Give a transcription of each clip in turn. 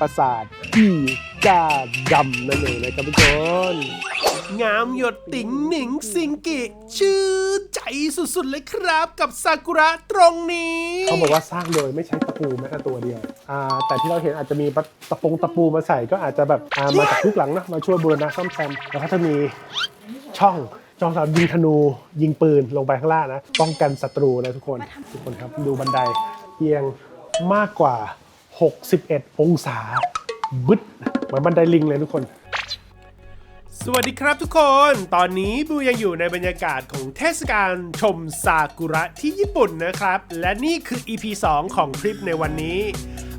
ปราสาทอีกาดำนั่นเองนะครับทุกคน งามหยดติ๋งหนิงซิงกิ ชื่อใจสุดๆเลยครับกับซากุระตรงนี้ เขาบอกว่าสร้างโดยไม่ใช้ตะปูแม้แต่ตัวเดียวอ่าแต่ที่เราเห็นอาจจะมีตะปงตะปูมาใส่ก็อาจจะแบบอ่ามาจากยุคหลังนะมาช่วยบูรณะซ่อมแซมแล้วก็จะมีช่องช่องสำหรับยิงธนูยิงปืนลงไปข้างล่างนะ ป้องกันศัตรูนะทุกคน ทุกคนครับดูบันไดเพียงมากกว่า 61 องศา บึดเหมือนบันไดลิงเลยทุกคน สวัสดีครับทุกคน ตอนนี้บูยังอยู่ในบรรยากาศของเทศกาลชมซากุระที่ญี่ปุ่นนะครับ และนี่คือ EP 2 ของทริปในวันนี้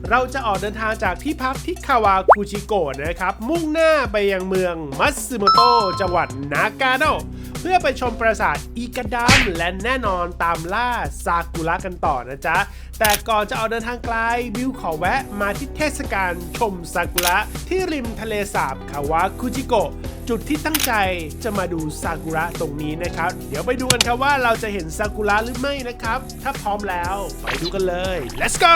เราจะออกเดินทางจากที่พักที่คาวาคุจิโกะนะครับ มุ่งหน้าไปยังเมืองมัตสึโมโตะจังหวัดนากาโนะ เพื่อไปชมปราสาทอีกาดามและแน่นอนตามล่าซากุระกันต่อนะจ๊ะ แต่ก่อนจะออกเดินทางไกลบิวขอแวะมาที่เทศกาลชมซากุระที่ริมทะเลสาบคาวาคุจิโกะจุดที่ตั้งใจจะมาดูซากุระตรงนี้นะครับ เดี๋ยวไปดูกันครับว่าเราจะเห็นซากุระหรือไม่นะครับ ถ้าพร้อมแล้ว ไปดูกันเลย let's go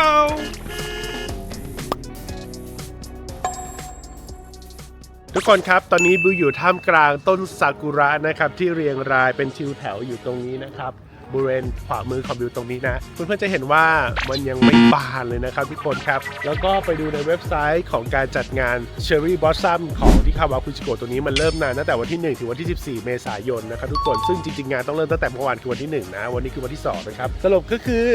ทุกคนครับ ตอนนี้บิวอยู่ท่ามกลางต้นซากุระนะครับที่เรียงรายเป็นทิวแถวอยู่ตรงนี้นะครับ บริเวณขวามือของบิวตรงนี้นะ เพื่อนๆจะเห็นว่ามันยังไม่บานเลยนะครับทุกคนครับ แล้วก็ไปดูในเว็บไซต์ของการจัดงาน Cherry Blossom ของที่คาวาคุจิโกะตัวนี้มันเริ่มนานตั้งแต่วันที่ 1 ถึงวันที่ 14 เมษายนนะครับทุกคนซึ่งจริงๆงานต้องเริ่มตั้งแต่เมื่อวานคือวันที่ 1 นะ วันนี้คือวันที่ 2 นะครับ สรุปก็คือ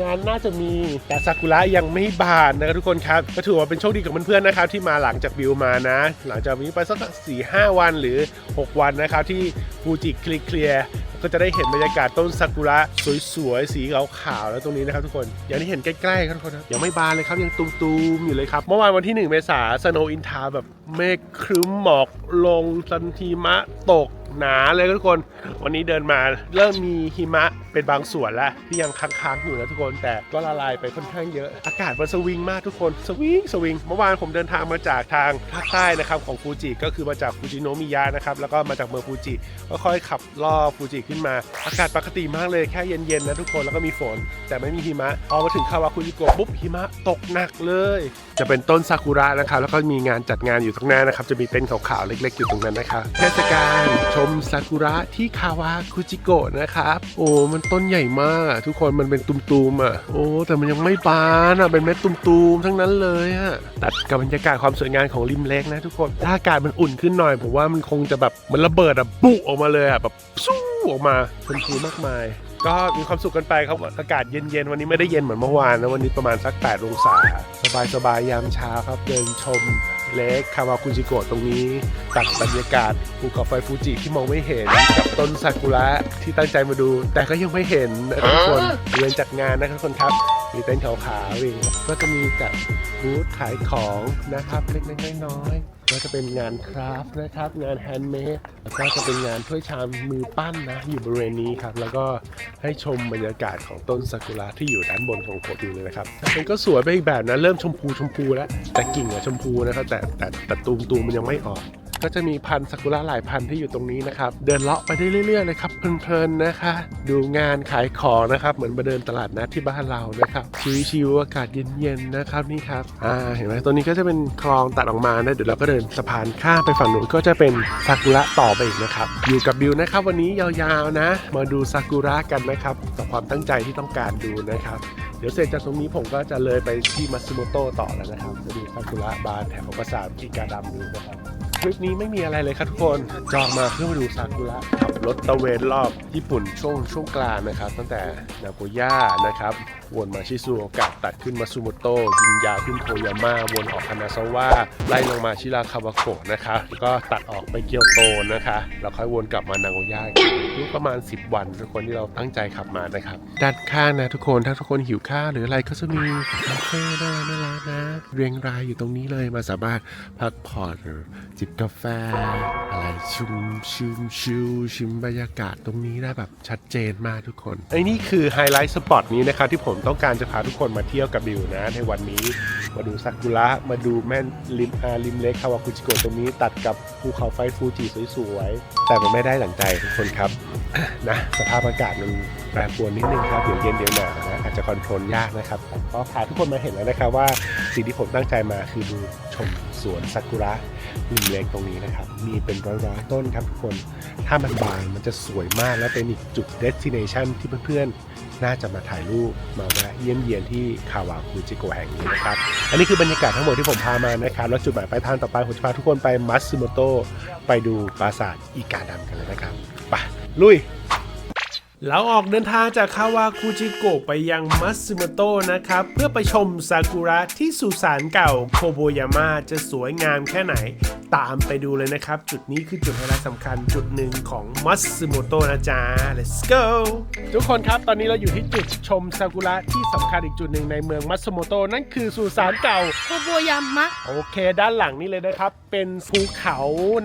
งานน่าจะมีแต่ซากุระยังไม่บานนะครับทุกคนครับก็ถือว่าเป็นโชคดีกับเพื่อนๆนะครับที่มาหลังจากบิวมานะ หลังจากนี้ไปสักสี่ห้าวันหรือ 6 วันนะครับที่ ฟูจิเคลียร์ๆก็จะได้เห็นบรรยากาศต้นซากุระสวยๆ สีขาวๆแล้วตรงนี้นะครับทุกคน อย่างที่เห็นใกล้ๆครับทุกคนนะยังไม่บานเลยครับ ยังตูมๆ อยู่เลยครับ เมื่อวานวันที่ 1 เมษาสโนอินทาแบบเมฆครึ้มหมอกลงสันทีมะตก หนาเลยทุกคน วันนี้เดินมาเริ่มมีหิมะเป็นบางส่วนแล้วที่ยังค้างๆอยู่นะทุกคน แต่ก็ละลายไปค่อนข้างเยอะ อากาศมันสวิงมากทุกคนสวิงสวิงเมื่อวานผมเดินทางมาจากทางภาคใต้นะครับของฟูจิก็คือมาจากฟูจิโนมิยะนะครับแล้วก็มาจากเมืองฟูจิก็ค่อยขับล่อฟูจิขึ้นมา อากาศปกติมากเลยแค่เย็นๆนะทุกคนแล้วก็มีฝน แต่ไม่มีหิมะพอมาถึงคาวาคุจิโกะปุ๊บหิมะตกหนักเลย จะเป็นต้นซากุระนะครับแล้วก็มีงานจัดงานอยู่ตรงหน้านะครับจะมีเต็นท์ขาวๆเล็ก ๆ อยู่ตรงนั้นนะครับเทศกาลมซากุระที่คาวาคุจิโกะนะครับ โอ้ มันต้นใหญ่มาก ทุกคนมันเป็นตุมๆอะ โอ้ แต่มันยังไม่บานอะ เป็นเม็ดตุมๆ ทั้งนั้นเลยอะ ตัดกับบรรยากาศความสวยงามของริมเล็กนะทุกคน ถ้าอากาศมันอุ่นขึ้นหน่อย ผมว่ามันคงจะแบบมันระเบิดอะปุออกมาเลยอะ แบบสู้ออกมาชมพูมากมายก็มีความสุขกันไปครับอากาศเย็นๆ วันนี้ไม่ได้เย็นเหมือนเมื่อวานนะ วันนี้ประมาณสัก 8 องศา สบายๆ ยามเช้าครับ เดินชม เล็กคาวาคุจิโกะตรงนี้ ตัดบรรยากาศภูเขาไฟฟูจิที่มองไม่เห็น กับต้นซากุระที่ตั้งใจมาดู แต่ก็ยังไม่เห็นนะทุกคนเรียนจากงานนะครับทุกคนครับ มีเต็นท์ขาวๆเองก็จะมีแบบบูธขายของนะครับเล็กๆน้อยๆ ก็จะเป็นงานคราฟต์นะครับ งานแฮนด์เมดแล้วก็จะเป็นงานถ้วยชามมือปั้นนะ อยู่บริเวณนี้ครับ แล้วก็ให้ชมบรรยากาศของต้นซากุระที่อยู่ด้านบนของโคดูเลยนะครับมันก็สวยไปอีกแบบนะ เริ่มชมพูชมพูแล้ว แต่กิ่งอะชมพูนะครับ แต่แต่แต่ตูมตูมมันยังไม่ออก ก็จะมีพันธุ์ซากุระหลายพันธุ์ที่อยู่ตรงนี้นะครับ เดินเลาะไปได้เรื่อยๆเลยครับเพลินๆนะคะ ดูงานขายของนะครับ เหมือนมาเดินตลาดนัดที่บ้านเรานะครับชิวๆอากาศเย็นๆนะครับนี่ครับอ่าเห็นไหมตัวนี้ก็จะเป็นคลองตัดออกมานะเดี๋ยวเราก็เดินสะพานข้ามไปฝั่งนู้นก็จะเป็นซากุระต่อไปอีกนะครับอยู่กับบิวนะครับ วันนี้ยาวๆนะ มาดูซากุระกันนะครับกับความตั้งใจที่ต้องการดูนะครับเดี๋ยวเสร็จจากตรงนี้ผมก็จะเลยไปที่มัตสึโมโตะต่อแล้วนะครับ จะดูซากุระบานแถวปราสาทกิกาดำดูนะครับ คลิปนี้ไม่มีอะไรเลยครับทุกคน จองมาเพื่อมาดูซากุระขับ รถตะเวนรอบญี่ปุ่นช่วงช่วงกลางนะครับ ตั้งแต่นาโกย่านะครับ วนมาชิซูโอกะตัดขึ้นมาซูโมโตะยิงยาวขึ้นโทยาม่าวนออกคานาซาวะไล่ลงมาชิราคาวาโกะนะคะแล้วก็ตัดออกไปเกียวโตนะคะแล้วค่อยวนกลับมานาโกย่าอีกประมาณ 10 วันทุกคนที่เราตั้งใจขับมานะครับด้านข้างนะทุกคนถ้าทุกคนหิวข้าวหรืออะไรก็จะมีคาเฟ่น่ารักน่ารักนะเรียงรายอยู่ตรงนี้เลยมาสามารถพักผ่อนจิบกาแฟอะไรชุมชิมชิวชิมบรรยากาศตรงนี้ได้แบบชัดเจนมากทุกคนไอ้นี่คือไฮไลท์สปอตนี้นะครับที่ผมต้องการจะพาทุกคนมาเที่ยวกับบิวนะ ในวันนี้มาดูซากุระมาดูแม่นริมอาริมเล็กคาวากุจิโกะตรงนี้ตัดกับภูเขาไฟฟูจิสวยๆแต่มันไม่ได้หลังใจทุกคนครับนะสภาพอากาศมันแปรปรวนนิดนึงครับเดี๋ยวเย็นเดี๋ยวหนาวนะอาจจะคอนโทรลยากนะครับก็พาทุกคนมาเห็นแล้วนะครับว่าสิ่งที่ผมตั้งใจมาคือดูชมสวนซากุระ ริมเลกตรงนี้นะครับ มีเป็นร้อยๆต้นครับทุกคน ถ้ามันบานมันจะสวยมากและเป็นอีกจุดเดสติเนชันที่เพื่อนๆ น่าจะมาถ่ายรูปมาแวะเยี่ยมเยียนที่คาวาคุจิโกแห่งนี้นะครับ อันนี้คือบรรยากาศทั้งหมดที่ผมพามานะครับ แล้วจุดหมายปลายทางต่อไปผมจะพาทุกคนไปมัตสึโมโตะไปดูปราสาทอีกาดำกันเลยนะครับ ไปลุย เราออกเดินทางจากคาวาคุจิโกะไปยังมัตสึโมโตะนะครับ เพื่อไปชมซากุระที่สุสานเก่าโคโบยาม่าจะสวยงามแค่ไหน ตามไปดูเลยนะครับ จุดนี้คือจุดไฮไลท์สำคัญจุดหนึ่งของมัตสึโมโตะนะจ๊ะ let's go ทุกคนครับตอนนี้เราอยู่ที่จุดชมซากุระที่สำคัญอีกจุดหนึ่งในเมืองมัตสึโมโตะนั่นคือสุสานเก่า โคโบยามะ โอเค ด้านหลังนี่เลยนะครับ เป็นภูเขา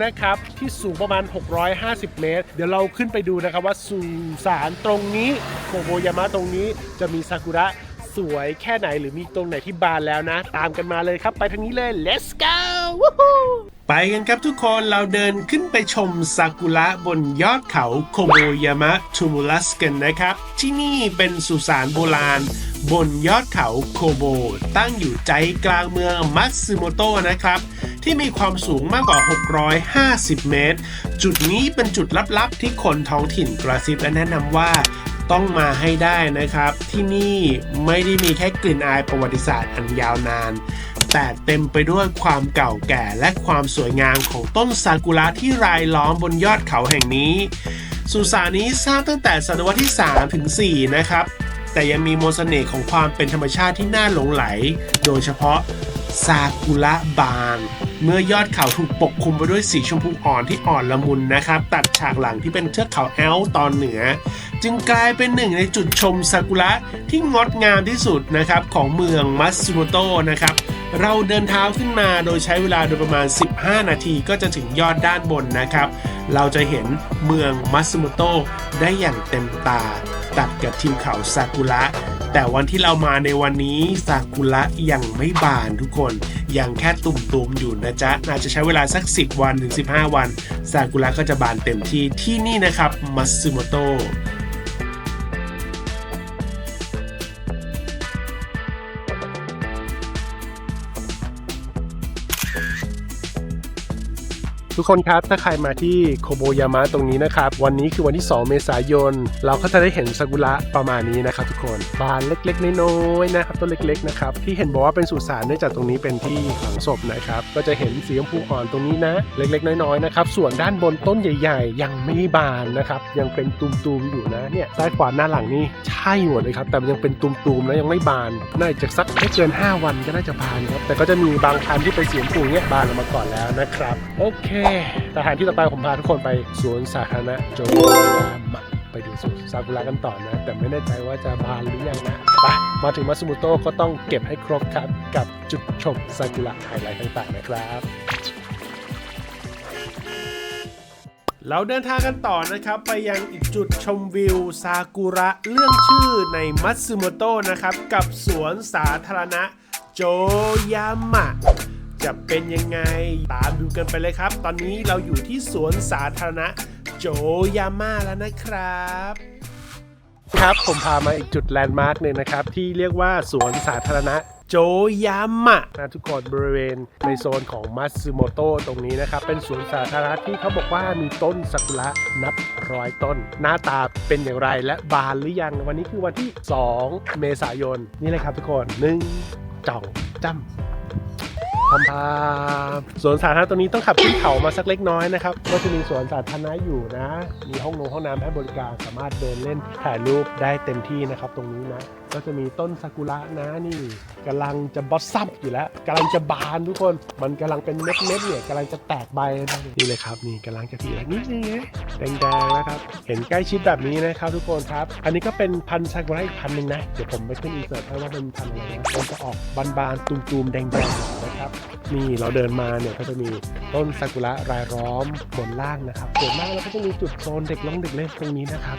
นะครับ ที่สูงประมาณ 650 เมตร เดี๋ยวเราขึ้นไปดูนะครับว่าสุสานตรงนี้โคโบยามะตรงนี้จะมีซากุระ สวยแค่ไหนหรือมีตรงไหนที่บานแล้วนะ ตามกันมาเลยครับไปทางนี้เลย let's go ไปกันครับทุกคนเราเดินขึ้นไปชมซากุระบนยอดเขาโคโบยามะทูมูลัสกันนะครับ ที่นี่เป็นสุสานโบราณ บนยอดเขาโคโบ ตั้งอยู่ใจกลางเมืองมัตสึโมโตะนะครับที่มีความสูงมากกว่า 650 เมตร จุดนี้เป็นจุดลับๆ ที่คนท้องถิ่นกระซิบและแนะนำว่า ต้องมาให้ได้นะครับ ที่นี่ไม่ได้มีแค่กลิ่นอายประวัติศาสตร์อันยาวนาน แต่เต็มไปด้วยความเก่าแก่และความสวยงามของต้นซากุระที่รายล้อมบนยอดเขาแห่งนี้ สุสานนี้สร้างตั้งแต่ศตวรรษที่ 3 ถึง 4 นะครับ แต่ยังมีมนต์เสน่ห์ของความเป็นธรรมชาติที่น่าหลงไหล โดยเฉพาะ ซากุระบานเมื่อยอดเขาถูกปกคลุมไปด้วยสีชมพูอ่อนที่อ่อนละมุนนะครับ ตัดฉากหลังที่เป็นเทือกเขาแอลตอนเหนือ จึงกลายเป็นหนึ่งในจุดชมซากุระที่งดงามที่สุดนะครับ ของเมืองมัตสึโมโตะนะครับ เราเดินเท้าขึ้นมาโดยใช้เวลาโดยประมาณ 15 นาทีก็จะถึงยอดด้านบนนะครับ เราจะเห็นเมืองมัตสึโมโตะได้อย่างเต็มตา ตัดกับทิวเขาซากุระ แต่วันที่เรามาในวันนี้ซากุระยังไม่บานทุกคนยังแค่ตุ่มๆอยู่นะจ๊ะน่าจะใช้เวลาสัก 10 วันถึง 15 วันซากุระก็จะบานเต็มที่ที่นี่นะครับมัตสึโมโตะ ทุกคนครับ ถ้าใครมาที่โคโบยามะตรงนี้นะครับ วันนี้คือวันที่ 2 เมษายน เราก็จะได้เห็นซากุระประมาณนี้นะครับทุกคนบานเล็กๆน้อยๆนะครับต้นเล็กๆนะครับที่เห็นบอกว่าเป็นสุสานเนื่องจากตรงนี้เป็นที่ฝังศพนะครับก็จะเห็นสีชมพูอ่อนตรงนี้นะ เล็กๆ น้อยๆนะครับส่วนด้านบนต้นใหญ่ ๆ ยังไม่บานนะครับยังเป็นตุมๆอยู่นะเนี่ยซ้ายขวาหน้าหลังนี่ใช่หมดเลยครับแต่ยังเป็นตุมๆแล้วยังไม่บานน่าจะสักไม่เกิน 5 วันก็น่าจะบานครับแต่ก็จะมีบางพันธุ์ที่เป็นสีชมพูเนี่ยบานออกมาก่อนแล้วนะครับโอเคสถานที่ต่อไปผมพาทุกคนไปสวนสาธารณะโจโยามะไปดูสวนซากุระกันต่อนะ แต่ไม่แน่ใจว่าจะบานหรือยังนะไปมาถึงมัตสึโมโตก็ต้องเก็บให้ครบครับ กับจุดชมซากุระไฮไลท์ต่างๆนะครับเราเดินทางกันต่อนะครับ ไปยังอีกจุดชมวิวซากุระเรื่องชื่อในมัตสึโมโตะนะครับ กับสวนสาธารณะโจยามะ จะเป็นยังไง ตามดูกันไปเลยครับ ตอนนี้เราอยู่ที่สวนสาธารณะโจยาม่าแล้วนะครับ ครับผมพามาอีกจุดแลนด์มาร์กหนึ่งนะครับ ที่เรียกว่าสวนสาธารณะโจยามะนะทุกคนบริเวณในโซนของมัตสึโมโตะตรงนี้นะครับ เป็นสวนสาธารณะที่เขาบอกว่ามีต้นซากุระนับร้อยต้น หน้าตาเป็นอย่างไรและบานหรือยังวันนี้คือวันที่ 2 เมษายน นี่เลยครับทุกคนหนึ่งจ่องจ้ำ พามพามสวนสาธารณะตรงนี้ต้องขับขึ้นเขามาสักเล็กน้อยนะครับ ก็จะมีสวนสาธารณะอยู่นะ มีห้องนงห้องน้ำให้บริการสามารถเดินเล่นถ่ายรูปได้เต็มที่นะครับตรงนี้นะ ก็จะมีต้นซากุระนะนี่กำลังจะบอสซัมอยู่แล้วกำลังจะบานทุกคนมันกำลังเป็นเม็ดเม็ดเนี่ยกำลังจะแตกใบนี่เลยครับ นี่กำลังจะทีแล้วนี่ไงแดงๆนะครับ เห็นใกล้ชิดแบบนี้นะครับทุกคนครับ อันนี้ก็เป็นพันซากุระอีกพันหนึ่งนะ เดี๋ยวผมไปขึ้นอินเสิร์ตให้ว่าเป็นพันอะไรนะมันจะออกบานๆตูมๆแดงๆนะครับนี่เราเดินมาเนี่ยก็จะมีต้นซากุระรายล้อมบนล่างนะครับส่วนมากเราก็จะมีจุดโซนเด็กร้องเด็กเล่นตรงนี้นะครับ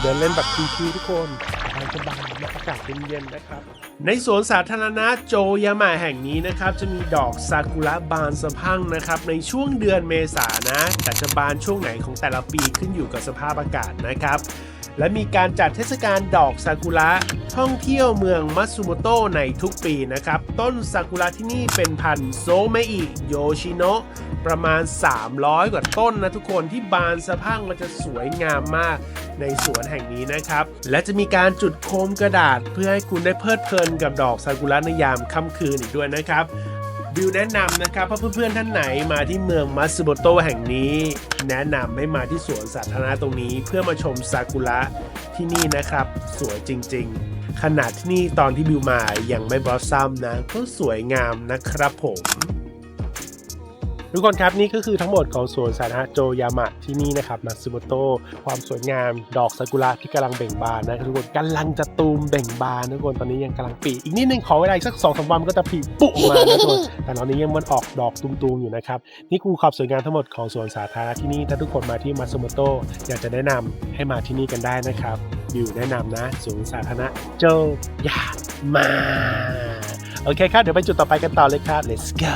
เดินเล่นแบบชิวๆทุกคนทางสบายและอากาศเย็นๆนะครับ ในสวนสาธารณะโจยามะแห่งนี้นะครับ จะมีดอกซากุระบานสะพังนะครับ ในช่วงเดือนเมษานะ แต่จะบานช่วงไหนของแต่ละปีขึ้นอยู่กับสภาพอากาศนะครับ และมีการจัดเทศกาลดอกซากุระท่องเที่ยวเมืองมัตสึโมโตะในทุกปีนะครับ ต้นซากุระที่นี่เป็นพันธุ์โซเมอิโยชิโนะ ประมาณ 300 กว่าต้นนะทุกคนที่บานสะพั่งมันจะสวยงามมากในสวนแห่งนี้นะครับ และจะมีการจุดโคมกระดาษ เพื่อให้คุณได้เพลิดเพลินกับดอกซากุระในยามค่ำคืนอีกด้วยนะครับบิวแนะนำนะครับว่าเพื่อนๆท่านไหนมาที่เมืองมัตสึโมโตแห่งนี้ แนะนำให้มาที่สวนสาธารณะตรงนี้ เพื่อมาชมซากุระที่นี่นะครับ สวยจริงๆ ขนาดที่นี่ตอนที่บิวมายังไม่บลอสซัมนะก็สวยงามนะครับผม ทุกคนครับนี่ก็คือทั้งหมดของสวนสาธารณะโจยามะที่นี่นะครับมัตสึโมโตะความสวยงาม ดอกซากุระที่กำลังเบ่งบานนะทุกคนกำลังจะตูมเบ่งบานทุกคนตอนนี้ยังกำลังปีอีกนิดนึงขอเวลาอีกสักสองสามวันมันก็จะผลิปุ๊บมานะทุกคนแต่ตอนนี้ยังมันออกดอกตูมๆอยู่นะครับนี่คือความสวยงามทั้งหมดของสวนสาธารณะที่นี่ถ้าทุกคนมาที่มัตสึโมโตะอยากจะแนะนำให้มาที่นี่กันได้นะครับอยู่แนะนำนะสวนสาธารณะโจยามาโอเคครับเดี๋ยวไปจุดต่อไปกันต่อเลยครับ let's go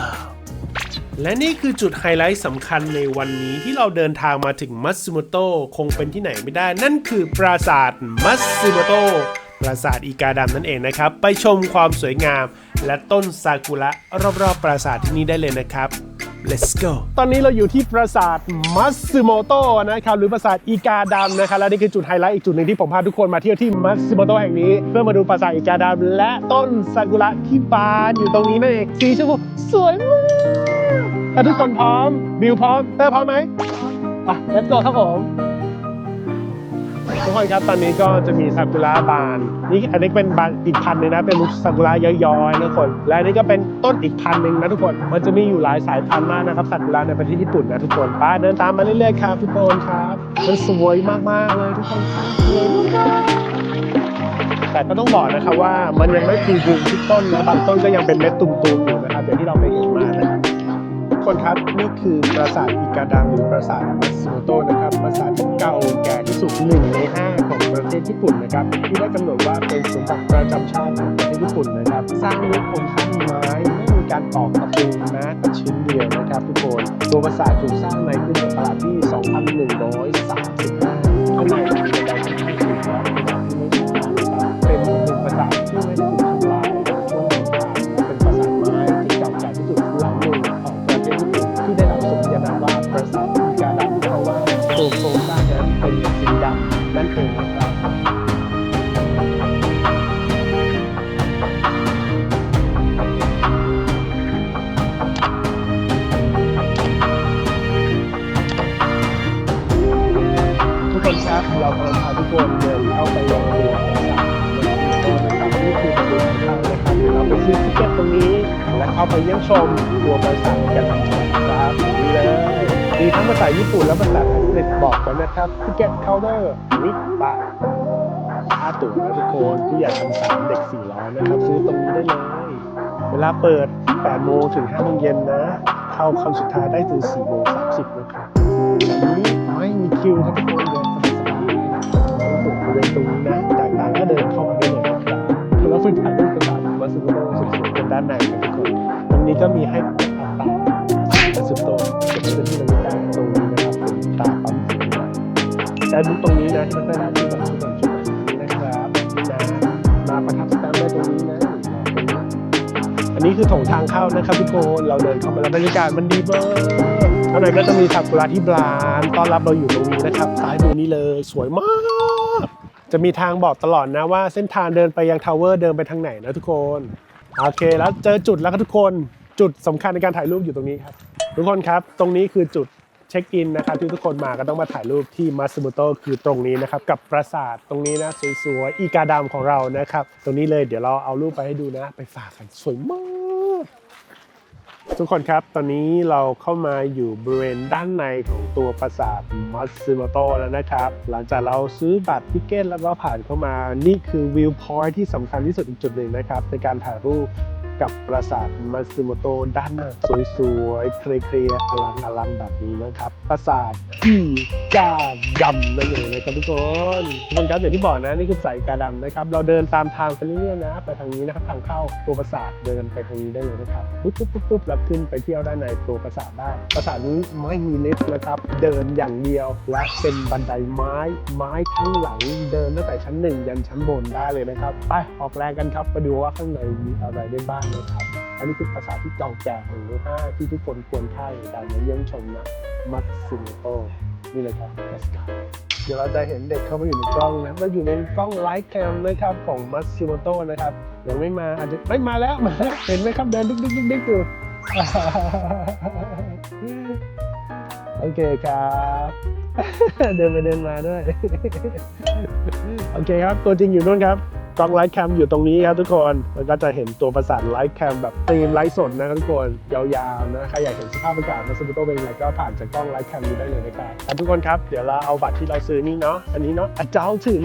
และนี่คือจุดไฮไลท์สำคัญในวันนี้ที่เราเดินทางมาถึงมัตสึโมโตคงเป็นที่ไหนไม่ได้ นั่นคือปราสาทมัตสึโมโตปราสาทอีกาดำนั่นเองนะครับ ไปชมความสวยงาม และต้นซากุระรอบๆ ปราสาทที่นี่ได้เลยนะครับ let's go ตอนนี้เราอยู่ที่ปราสาทมัตสึโมโตะนะครับหรือปราสาทอีกาดำนะครับและนี่คือจุดไฮไลท์อีกจุดหนึ่งที่ผมพาทุกคนมาเที่ยวที่มัตสึโมโตะแห่งนี้ เพื่อมาดูปราสาทอีกาดำและต้นซากุระที่บานอยู่ตรงนี้นั่นเองสีชมพูสวยมาก ถ้าทุกคนพร้อม บิวพร้อมเตอร์พร้อมไหมอะ let's go ครับผม ทุกคนครับตอนนี้ก็จะมีซากุระบาน นี่อันนี้เป็นบานอีกพันหนึงนะ เป็นลูกซากุระย้อยๆนะทุกคน และอันนี้ก็เป็นต้นอีกพันหนึ่งนะทุกคน มันจะมีอยู่หลายสายพันธุ์มากนะครับซากุระในประเทศญี่ปุ่นนะทุกคนไปเดินตามมาเรื่อยๆครับทุกคนครับ มันสวยมากๆเลยทุกคนครับสวยแต่ก็ต้องบอกนะครับว่ามันยังไม่ฟูฟูทุกต้นนะบางต้นก็ยังเป็นเม็ดตุ่มๆอยู่นะครับอย่างที่เราไปเห็นมา กคนครับนี่คือปราสาทอิกาดังหรือปราสาทมัตสึโมโตะนะครับปราสาทที่เก่าแก่ที่สุดหนึ่งในห้าของประเทศญี่ปุ่นนะครับ ที่ได้กำหนดว่าเป็นสมบัติประจำชาติของประเทศญี่ปุ่นนะครับ สร้างด้วยโครงสร้างไม้ไม่มีการตอกตะปูแม้แต่ชิ้นเดียวนะครับทุกคนตัวปราสาทถูกสร้างในคริสตศักราชที่ 2135ข้างใน เรากำลังพาทุกคนเดินเข้าไปยังตัวปราสาทนะครับนี่คือประตูทางเข้านะครับเราไปซื้อทิเก็ตตรงนี้ และเข้าไปเยี่ยมชมตัวปราสาทกันนะครับนี่เลยมีทั้งภาษาญี่ปุ่นและภาษาอังกฤษบอกไว้นะครับทิเก็ตเคาน์เตอร์นิปบาทค่าตั๋วนะทุกคนที่อยากทำสามเด็ก400นะครับ ซื้อตรงนี้ได้เลย เวลาเปิด8โมงถึง5โมงเย็นนะ เข้าคำสุดท้ายได้ถึง4โมง30นะครับอันนี้ไม่มีคิวครับทุกคน ฝึกถ่ายรูปกันแบบวัสดุสวยๆกันด้านในครับทุกคนตรงนี้ก็มีให้ตาวัสดุเก็บไว้เป็นที่ระลึกได้ตรงนี้นะครับตาปั๊มสีนะใช้บุ๊กตรงนี้นะที่มันได้รับที่แบบที่แบบชุดแบบนี้นะครับนะมาประทับสแตมป์ได้ตรงนี้นะตรงนี้อันนี้คือถงทางเข้านะครับทุกคนเราเดินเข้ามาแล้วบรรยากาศมันดีมากข้างในก็จะมีซากุระที่บานต้อนรับเราอยู่ตรงนี้นะครับซ้ายมือนี้เลยสวยมาก จะมีทางบอกตลอดนะว่าเส้นทางเดินไปยังทาวเวอร์เดินไปทางไหนนะทุกคน โอเคแล้วเจอจุดแล้วครับทุกคนจุดสำคัญในการถ่ายรูปอยู่ตรงนี้ครับ ทุกคนครับ ตรงนี้คือจุดเช็คอินนะครับที่ทุกคนมาก็ต้องมาถ่ายรูปที่มัสึโมโตคือตรงนี้นะครับ กับปราสาทตรงนี้นะสวยๆอีกาดำของเรานะครับ ตรงนี้เลยเดี๋ยวเราเอารูปไปให้ดูนะ ไปฝากกันสวยมาก ทุกคนครับ ตอนนี้เราเข้ามาอยู่บริเวณด้านในของตัวปราสาทมัตสึโมโตะแล้วนะครับ หลังจากเราซื้อบัตรทิเกตแล้วก็ผ่านเข้ามา นี่คือวิวพอยท์ที่สำคัญที่สุดอีกจุดหนึ่งนะครับในการถ่ายรูป กับปราสาทมาซึโมโตด้านหน้าสวยๆ เคลียร์ๆอลังอลังแบบนี้นะครับ ปราสาทที่กาดำนั่นเองนะครับทุกคนทุกคนครับอย่างที่บอกนะ นี่คือสายกาดำนะครับ เราเดินตามทางไปเรื่อยๆนะไปทางนี้นะครับทางเข้าตัวปราสาทเดินไปทางนี้ได้เลยนะครับปุ๊บปุ๊บปุ๊บปุ๊บแล้วขึ้นไปเที่ยวด้านในตัวปราสาทได้ปราสาทนี้ไม่มีลิฟต์นะครับ เดินอย่างเดียวและเป็นบันไดไม้ไม้ทั้งหลังเดินตั้งแต่ชั้นหนึ่งยันชั้นบนได้เลยนะครับไปออกแรงกันครับไปดูว่าข้างในมีอะไรได้บ้างนะครับ อันนี้คือปราสาที่เก่าแก่แห่งที่าที่ทุกคนควรค่าในการมาเยี่ยมชมนะมัตสึโมโตนี่เลยครับเดี๋ยวเราจะเห็นเด็กเข้ามาอยู่ในกล้องนะเราอยู่ในกล้องไลฟ์แคมนะครับของมัตสึโมโตนะครับยังไม่มาอาจจะไม่มาแล้วมาแล้วเห็นไหมครับเดินดึกดึกดึกดึกอยู่โอเคครับ เดินไปเดินมาด้วย โอเคครับ ตัวจริงอยู่นู่นครับ กล้องไลฟ์แคมอยู่ตรงนี้ครับทุกคนแล้วก็จะเห็นตัวประสานไลฟ์แคมแบบตีมไลฟ์สดนะครับทุกคนยาวๆนะใครอยากเห็นสภาพอากาศมาสมุโตเป็นยังไงก็ผ่านจากกล้องไลฟ์แคมดูได้เลยนะครับครับทุกคนครับเดี๋ยวเราเอาบัตรที่เราซื้อนี่เนาะอันนี้เนาะอาจารย์ถือ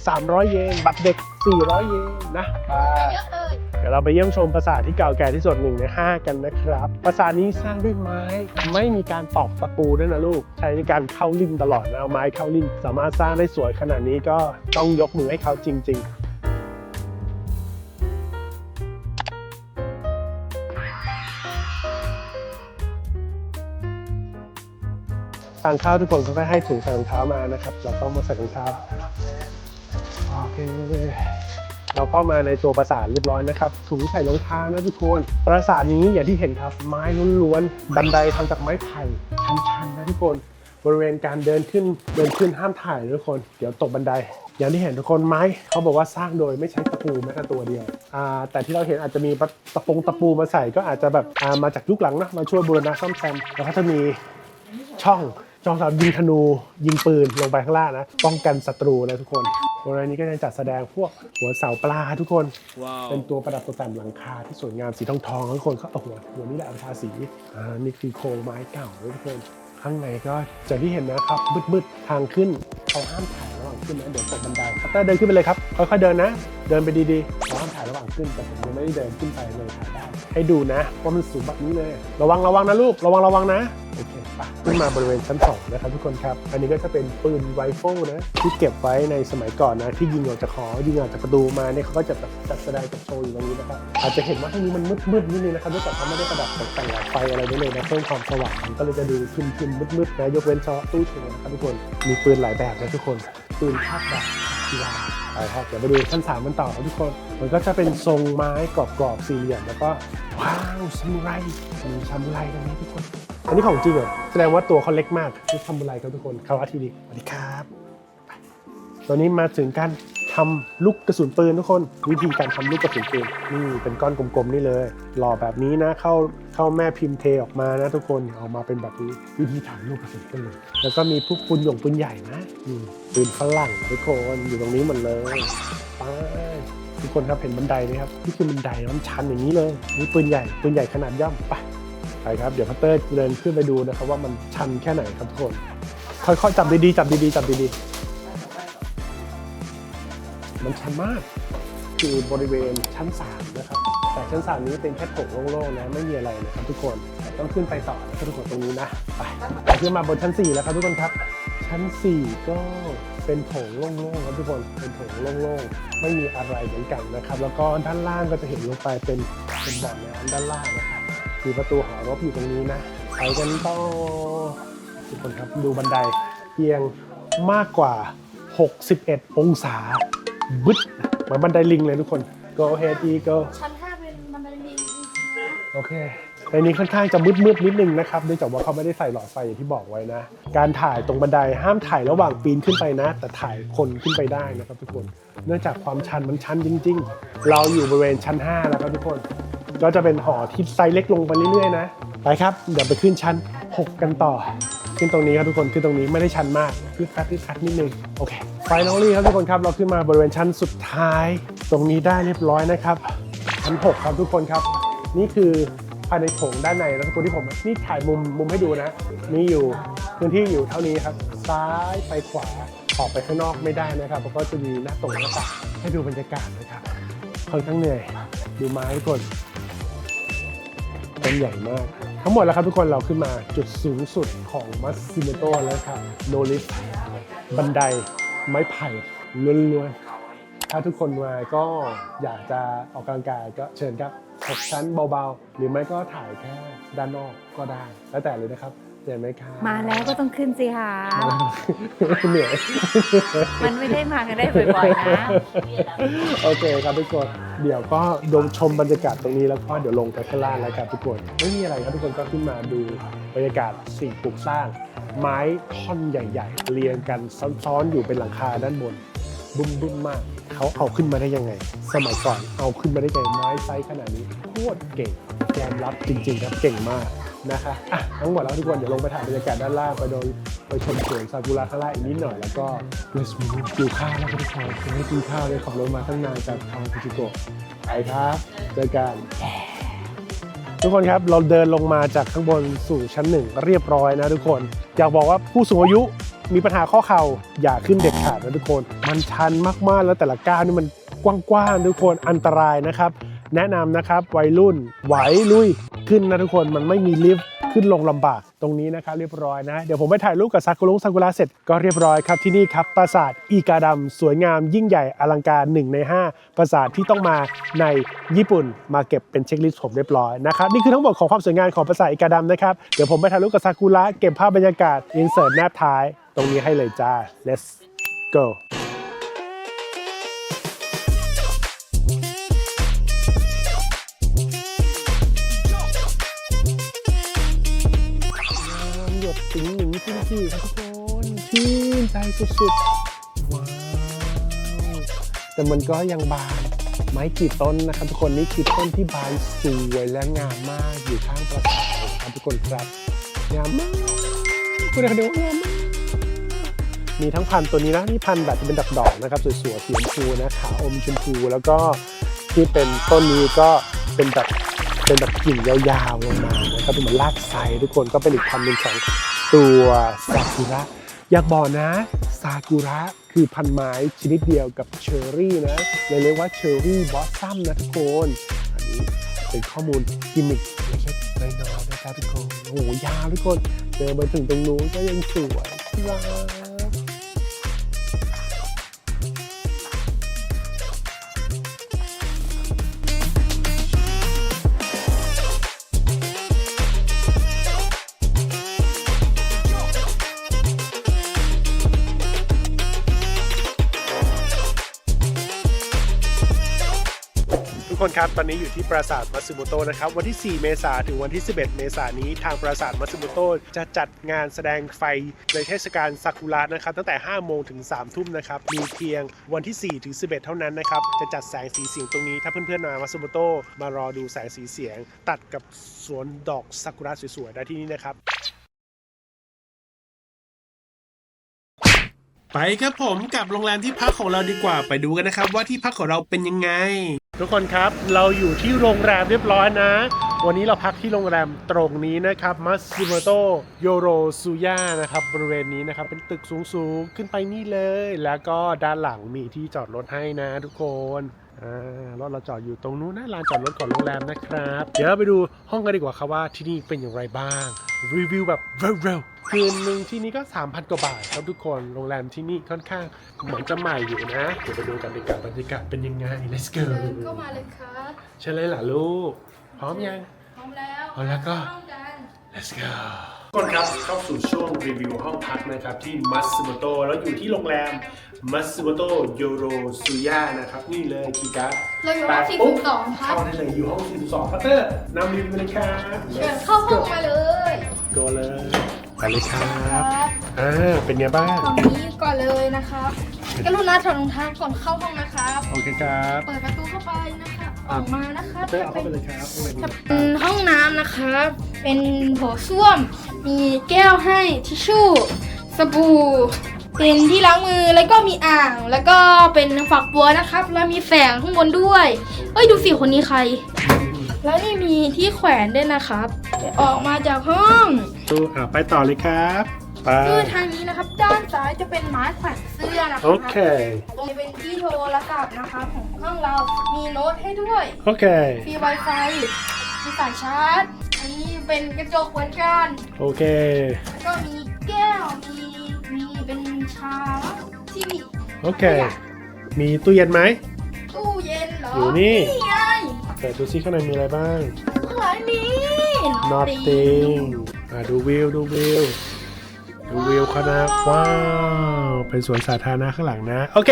1,300 เยน บัตรเด็ก 400 เยนนะไปเดี๋ยวเราไปเยี่ยมชมปราสาทที่เก่าแก่ที่สุดหนึ่งในห้ากันนะครับ ปราสาทนี้สร้างด้วยไม้ไม่มีการตอกตะปูด้วยนะลูก ใช้ในการเข้าริมตลอดนะเอาไม้เข้าริมสามารถสร้างได้สวยขนาดนี้ก็ต้องยกมือให้เขาจริง ๆ ทางเข้าทุกคนก็ให้ถุงใส่รองเท้ามานะครับ เราต้องมาใส่รองเท้าโอเคเราเข้ามาในตัวปราสาทเรียบร้อยนะครับถุงใส่รองเท้านะทุกคนปราสาทนี้อย่างที่เห็นครับ ไม้ล้วนๆบันไดทำจากไม้ไผ่ชันๆนะทุกคนบริเวณการเดินขึ้นเดินขึ้นห้ามถ่ายนะทุกคน เดี๋ยวตกบันได อย่างที่เห็นทุกคนไม้เขาบอกว่าสร้างโดยไม่ใช้ตะปูแม้แต่ตัวเดียวอ่าแต่ที่เราเห็นอาจจะมีตะปงตะปูมาใส่ก็อาจจะแบบอ่ามาจากยุคหลังนะมาช่วยบูรณะซ่อมแซมแล้วก็จะมีช่อง ช่องสำหรับยิงธนูยิงปืนลงไปข้างล่างนะ ป้องกันศัตรูนะทุกคนบริเวณนี้ก็จะจัดแสดงพวกหัวเสาปลาทุกคน เป็นตัวประดับตกแต่งหลังคาที่สวยงามสีทองทองๆทุกคนเขาเอาหัวหัวนี่แหละเอาทาสีอ่านี่คือโครงไม้เก่านะทุกคน ข้างในก็จะที่เห็นนะครับมืดๆทางขึ้นเขาห้ามถ่ายระหว่างขึ้นนะเดี๋ยวตกบันไดคัตเตอร์เดินขึ้นไปเลยครับค่อยๆเดินนะ เดินไปดีๆเขาห้ามถ่ายระหว่างขึ้นแต่ผมยังไม่ได้เดินขึ้นไปเลยถ่ายได้ให้ดูนะว่ามันสูงแบบนี้เลย ระวังระวังนะลูกระวังระวังนะโอเคไป ขึ้นมาบริเวณชั้นสองนะครับทุกคนครับ อันนี้ก็จะเป็นปืนไรเฟิลนะที่เก็บไว้ในสมัยก่อนนะที่ยิงออกจากหอยิงออกจากประตูมาเนี่ยเขาก็จะจัดแสดงจัดโชว์อยู่ตรงนี้นะครับอาจจะเห็นว่าที่นี้มันมืดๆนิดนึงนะครับด้วยแต่เขาไม่ได้ประดับตกแต่งหลอดไฟอะไรไว้เลยนะเพิ่มความสว่างก็เลยจะดูคึมๆมืดๆนะยกเว้นเฉพาะตู้โชว์นะครับทุกคนมีปืนหลายแบบนะทุกคนปืนภาคแบบกีฬาไปครับเดี๋ยวมาดูชั้นสามกันต่อครับทุกคน มันก็จะเป็นทรงไม้กรอบๆสี่เหลี่ยมแล้วก็ว้าวซามูไรมีซามูไรตรงนี้ทุกคน อันนี้ของจริงเหรอแสดงว่าตัวเขาเล็กมากนี่ซามูไรครับทุกคนคาวาทีดีสวัสดีครับไปตอนนี้มาถึงการทำลูกกระสุนปืนทุกคน วิธีการทำลูกกระสุนปืนนี่เป็นก้อนกลมๆนี่เลยหล่อแบบนี้นะเข้าเข้าแม่พิมพ์เทออกมานะทุกคนออกมาเป็นแบบนี้วิธีทำลูกกระสุนปืนแล้วก็มีพวกปืนหยงปืนใหญ่นะนี่ปืนฝรั่งทุกคนอยู่ตรงนี้หมดเลยไปทุกคนครับเห็นบันไดไหมครับนี่คือบันไดมันชันอย่างนี้เลยนี่ปืนใหญ่ปืนใหญ่ขนาดย่อมไป ไปครับ เดี๋ยวพัตเตอร์เดินขึ้นไปดูนะครับว่ามันชันแค่ไหนครับทุกคน ค่อยๆจับดีๆ จับดีๆ จับดีๆ มันชันมาก คือบริเวณชั้น 3 นะครับ แต่ชั้น 3 นี้เป็นแค่โถงโล่งๆนะ ไม่มีอะไรนะครับทุกคน ต้องขึ้นไปต่อนะครับทุกคนตรงนี้นะ ไปไปขึ้นมาบนชั้น 4 แล้วครับทุกคนครับ ชั้น 4 ก็เป็นโถงโล่งๆครับทุกคน เป็นโถงโล่งๆ ไม่มีอะไรเหมือนกันนะครับ แล้วก็ด้านล่างก็จะเห็นลงไปเป็นเป็นบ่อน้ำด้านล่างนะครับ มีประตูหอรบอยู่ตรงนี้นะไปกันต่อทุกคนครับดูบันไดเพียงมากกว่า 61 องศา บึดเหมือนบันไดลิงเลยทุกคน go ahead e go ชั้นห้าเป็นบันไดลิงนะโอเคในนี้ค่อนข้างจะมืดๆนิดนึงนะครับเนื่องจากว่าเขาไม่ได้ใส่หลอดไฟอย่างที่บอกไว้นะ การถ่ายตรงบันไดห้ามถ่ายระหว่างปีนขึ้นไปนะ แต่ถ่ายคนขึ้นไปได้นะครับทุกคน เนื่องจากความชันมันชันจริง ๆ เราอยู่บริเวณชั้น 5 แล้วครับทุกคน ก็จะเป็นหอที่ไซส์เล็กลงไปเรื่อยๆนะ ไปครับ เดี๋ยวไปขึ้นชั้น 6 กันต่อ ขึ้นตรงนี้ครับทุกคน ขึ้นตรงนี้ไม่ได้ชันมากคือคัดคือคัดนิดนึง โอเค ไฟนอลลี่ครับทุกคนครับ เราขึ้นมาบริเวณชั้นสุดท้าย ตรงนี้ได้เรียบร้อยนะครับ ชั้น 6 ครับทุกคนครับ นี่คือภายในโถงด้านในนะทุกคนที่ผมนี่ถ่ายมุมมุมให้ดูนะ นี่อยู่พื้นที่อยู่เท่านี้ครับ ซ้ายไปขวาออกไปข้างนอกไม่ได้นะครับเพราะก็จะมีหน้าตรงหน้าต่างให้ดูบรรยากาศนะครับค่อนข้างเหนื่อยดูไม้ทุกคน ต้นใหญ่มาก ทั้งหมดแล้วครับทุกคนเราขึ้นมาจุดสูงสุดของมัสซิเมโตแล้วครับโนลิฟบันไดไม้ไผ่ล้วนๆ ถ้าทุกคนมาก็อยากจะออกกำลังกายก็เชิญครับหกชั้นเบาๆ หรือไม่ก็ถ่ายแค่ด้านนอกก็ได้ แล้วแต่เลยนะครับ เห็นไหมครับมาแล้วก็ต้องขึ้นสิคะเหนื่อย มันไม่ได้มากันได้บ่อยๆนะโอเคครับทุกคนเดี๋ยวก็ดมชมบรรยากาศตรงนี้แล้วก็เดี๋ยวลงไปข้างล่างแล้วครับทุกคนไม่มีอะไรครับทุกคนก็ขึ้นมาดูบรรยากาศสิ่งปลูกสร้าง ไม้ท่อนใหญ่ ๆ เรียงกันซ้อนๆอยู่เป็นหลังคาด้านบนบุ้มบุ้มๆมาก เขาเอาขึ้นมาได้ยังไง สมัยก่อนเอาขึ้นมาได้ยังไงไม้ไซส์ขนาดนี้โคตรเก่งยอมรับจริง ๆ ครับเก่งมาก นะคะอะทั้งหมดแล้วทุกคนเดี๋ยวลงไปถ่ายบรรยากาศด้านล่างไปโดยไปชมสวนซากุระข้างล่างอีกนิดหน่อยแล้วก็เวสต์มินกินข้าวแล้วครับทุกคนยังไม่กินข้าวเลยขับรถมาตั้งนานจากทางฟูจิโกะไปครับเจอกันทุกคนครับเราเดินลงมาจากข้างบนสู่ชั้นหนึ่งเรียบร้อยนะทุกคน อยากบอกว่าผู้สูงอายุมีปัญหาข้อเข่าอย่าขึ้นเด็ดขาดนะทุกคน มันชันมากๆแล้วแต่ละก้าวนี่มันกว้างๆทุกคนอันตรายนะครับ แนะนำนะครับวัยรุ่นไหวลุย ขึ้นนะทุกคนมันไม่มีลิฟต์ขึ้นลงลำบากตรงนี้นะครับเรียบร้อยนะ เดี๋ยวผมไปถ่ายรูปกับซากุรุงซากุระเสร็จก็เรียบร้อยครับที่นี่ครับปราสาทอีกาดำสวยงามยิ่งใหญ่อลังการ 1 ใน 5 ปราสาทที่ต้องมาในญี่ปุ่นมาเก็บเป็นเช็คลิสต์ผมเรียบร้อยนะครับนี่คือทั้งหมดของความสวยงามของปราสาทอีกาดำนะครับเดี๋ยวผมไปถ่ายรูปกับซากุระเก็บภาพบรรยากาศอินเสิร์ตแนบท้าย ตรงนี้ให้เลยจ้า let's go นิครับทุกคนชื่นใจสุดๆ ว้าว แต่มันก็ยังบาน ไม้กี่ต้นนะครับทุกคนนี่คือต้นที่บานสวยและงามมากอยู่ข้างปราสาทครับทุกคนครับ งามมากคุณเดี๋ยวงามมากมีทั้งพันธุ์ตัวนี้นะนี่พันธุ์แบบเป็นดอกดอกๆนะครับสวยๆสีชมพูนะขาวอมชมพูแล้วก็ที่เป็นต้นนี้ก็เป็นแบบเป็นแบบกิ่งยาวๆลงมานะครับเป็นเหมือนรากไทรทุกคนก็เป็นอีกพันธุ์หนึ่งของ ตัวซากุระอยากบอกนะซากุระคือพันไม้ชนิดเดียวกับเชอร์รี่นะเลยเรียกว่าเชอร์รี่บอสซัมนะทุกคนอันนี้เป็นข้อมูลกิมมิคเล็กๆน้อยๆนะครับทุกคนโอ้โหยาวทุกคนเดินไปถึงตรงนู้นก็ยังสวยครั คนครับ ตอนนี้อยู่ที่ปราสาทมัตสึโมโตะนะครับ วันที่ 4 เมษายนถึงวันที่ 11 เมษายนนี้ทางปราสาทมัตสึโมโตะจะจัดงานแสดงไฟในเทศกาลซากุระนะครับ ตั้งแต่ 5 โมงถึง 3 ทุ่มนะครับ มีเพียงวันที่ 4 ถึง 11 เท่านั้นนะครับ จะจัดแสงสีเสียงตรงนี้ถ้าเพื่อนๆมามัตสึโมโตะมารอดูแสงสีเสียง ตัดกับสวนดอกซากุระสวยๆได้ที่นี่นะครับไปครับผมกับโรงแรมที่พักของเราดีกว่าไปดูกันนะครับ ว่าที่พักของเราเป็นยังไง ทุกคนครับเราอยู่ที่โรงแรมเรียบร้อยนะ วันนี้เราพักที่โรงแรมตรงนี้นะครับมัสซิโมโตโยโรซูย่านะครับบริเวณนี้นะครับเป็นตึกสูงๆ ขึ้นไปนี่เลย แล้วก็ด้านหลังมีที่จอดรถให้นะทุกคนรถเราจอดอยู่ตรงนู้นนะลานจอดรถของโรงแรมนะครับ เดี๋ยวเราไปดูห้องกันดีกว่าครับว่าที่นี่เป็นอย่างไรบ้าง รีวิวแบบเร็วๆ คืนหนึ่งที่นี่ก็ 3,000 กว่าบาทครับทุกคนโรงแรมที่นี่ค่อนข้างเหมือนจะใหม่อยู่นะ เดี๋ยวไปดูกันดีกว่าบรรยากาศเป็นยังไง let's go เดินเข้ามาเลยครับใช่เลยเหรอลูก พร้อมยัง พร้อมแล้วเอาแล้วก็ เข้ากัน let's go ทุกคนครับเข้าสู่ช่วงรีวิวห้องพักนะครับที่มัส m o โตแล้วอยู่ที่โรงแรมมัส m o โตโยโรซุย่านะครับนี่เลยคีย์การ์ดเราอยู่ห้องแปะสี่ปุ๊สิบสองครับ เข้าได้เลยอยู่ห้อง42พัตเตอร์นำรีวิวเลยครับ เชิญเข้าห้องมาเลย go เลย ไปเลยครัครับบอ่าเป็นไงบ้างฝั่งนี้ก่อนเลยนะครับกรุณาถอดรองเท้าก่อนเข้าห้องนะครับ โอเคครับเปิดประตูเข้าไปนะครับออกมานะครับเต้เอาจะเข้าเป็นไปเลยครับเอาไปเลยจะเป็นห้องน้ำนะครับ เป็นโถส้วม มีแก้วให้ทิชชู่ สบู่ เป็นที่ล้างมือแล้วก็มีอ่าง แล้วก็เป็นฝักบัวนะครับ แล้วมีแสงข้างบนด้วยเอ้ยดูสิคนนี้ใคร แล้วนี่มีที่แขวนด้วยนะครับเดี๋ยวออกมาจากห้อง ดูอ่าไปต่อเลยครับไปคือทางนี้นะครับ ด้านซ้ายจะเป็นไม้แขวนเสื้อนะคโอรัเคตรงนี้เป็นที่โทรศัพท์นะคะของห้องเรามีโน้ตให้ด้วย โอเคฟรี Wi-Fi มีสายชาร์จ อันนี้เป็นกระจกเหมือนกัน โอเค แล้วก็มีแก้ว มีมีเป็นชาที่มีโอเค มีตู้เย็นไหม ตู้เย็นเหรอออยู่นี่ ไงเปิดดูซิข้างในมีอะไรบ้าง ข้างหลังนี้ nothing อะ ดูวิวดูวิวดูวิวคณะว้าว เป็นสวนสาธารณะข้างหลังนะ โอเค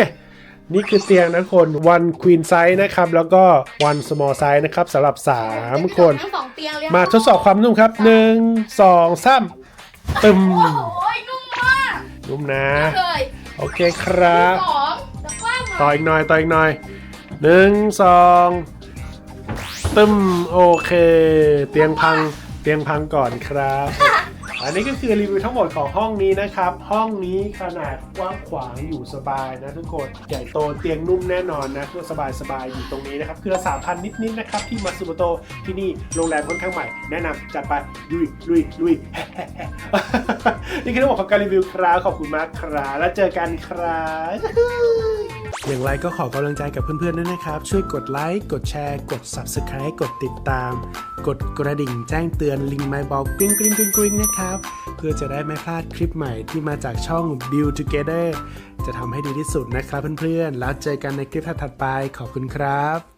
นี่คือเตียงนะคน one queen size นะครับ แล้วก็ one small size นะครับสำหรับ 3 คน ทั้งสองเตียงเลยมาทดสอบความนุ่มครับ 1 2 3 ตึมโอ้โหนุ่มมากนุ่มนะ เลยโอเคครับ สองแต่กว้างต่ออีกหน่อย ต่ออีกหน่อยหนึ่งสองตึมโอเค เตียงพัง เตียงพังก่อนครับ อันนี้ก็คือรีวิวทั้งหมดของห้องนี้นะครับ ห้องนี้ขนาดกว้างขวางอยู่สบายนะทุกคน ใหญ่โตเตียงนุ่มแน่นอนนะก็สบายสบายอยู่ตรงนี้นะครับ คือละสามพันนิดๆนะครับ ที่มาซูโบโตที่นี่โรงแรมค่อนข้างใหม่ แนะนำจัดไปลุยลุยลุยนี่คือทั้งหมดของการรีวิวครับขอบคุณมากครับแล้วเจอกันครับอย่างไรก็ขอกำลังใจกับเพื่อนๆด้วยนะครับ ช่วยกดไลค์ กดแชร์ กด Subscribe กดติดตาม กดกระดิ่งแจ้งเตือนลิงไมบอลกริ๊งกริ๊งกริ๊งกริ๊งนะครับเพื่อจะได้ไม่พลาดคลิปใหม่ที่มาจากช่อง Build Together จะทำให้ดีที่สุดนะครับเพื่อนๆ แล้วเจอกันในคลิปถัดๆไป ขอบคุณครับ